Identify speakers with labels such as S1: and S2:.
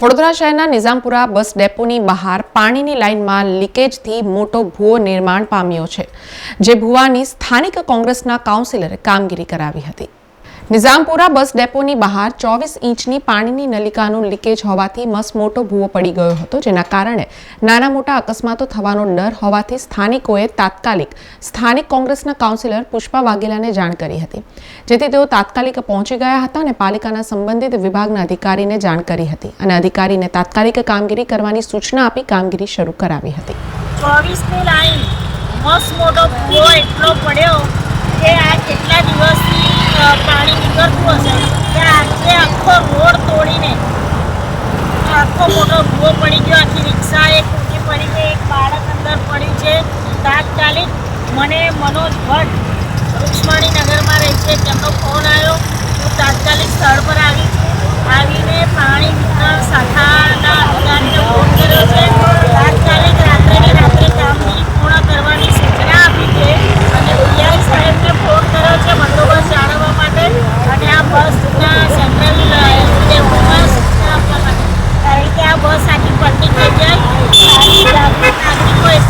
S1: વડોદરા શહેરના નિઝામપુરા બસ ડેપોની બહાર પાણીની લાઇનમાં લીકેજથી મોટો ભૂવો નિર્માણ પામ્યો છે, જે ભૂવાની સ્થાનિક કોંગ્રેસના કાઉન્સિલરે કામગીરી કરાવી હતી. નિઝામપુરા બસ ડેપોની બહાર ચોવીસ ઇંચની પાણીની નલિકાનું લીકેજ હોવાથી મસ્ત મોટો ભૂવો પડી ગયો હતો, જેના કારણે નાના મોટા અકસ્માતો થવાનો ડર હોવાથી સ્થાનિકોએ તાત્કાલિક સ્થાનિક કોંગ્રેસના કાઉન્સિલર પુષ્પા વાઘેલાને જાણ કરી હતી, જેથી તેઓ તાત્કાલિક પહોંચી ગયા હતા અને પાલિકાના સંબંધિત વિભાગના અધિકારીને જાણ કરી હતી અને અધિકારીને તાત્કાલિક કામગીરી કરવાની સૂચના આપી કામગીરી શરૂ કરાવી હતી.
S2: લાઈન મોટો એટલો પડ્યો કે આ કેટલા દિવસથી આખો રોડ તોડીને આખો મોટો ભૂવો પડી ગયો. આખી રિક્ષા એક ઊંચી પડી ગઈ, એક બાળક અંદર પડ્યું છે. તાત્કાલિક મને મનોજ ભટ્ટ રૂક્ષ્મણી નગરમાં રહે છે. તેમનો ફોન આવ્યો હું તાત્કાલિક સ્થળ પર આવી છું આવીને પાણી વિતરણ શાખાના અધિકારીને ફોન કર્યો છે તાત્કાલિક રાત્રે ને રાત્રે કામગીરી પૂર્ણ કરવાની સૂચના આપી છે અને પીઆઈ સાહેબને ફોન કર્યો છે બંદોબસ્ત જાળવવા માટે અને આ બસના સેન્ટ્રલ ડેપોમાં સૂચના આપવા માટે કારણ કે આ બસ આખી પલટી થઈ જાય સારી જાગૃત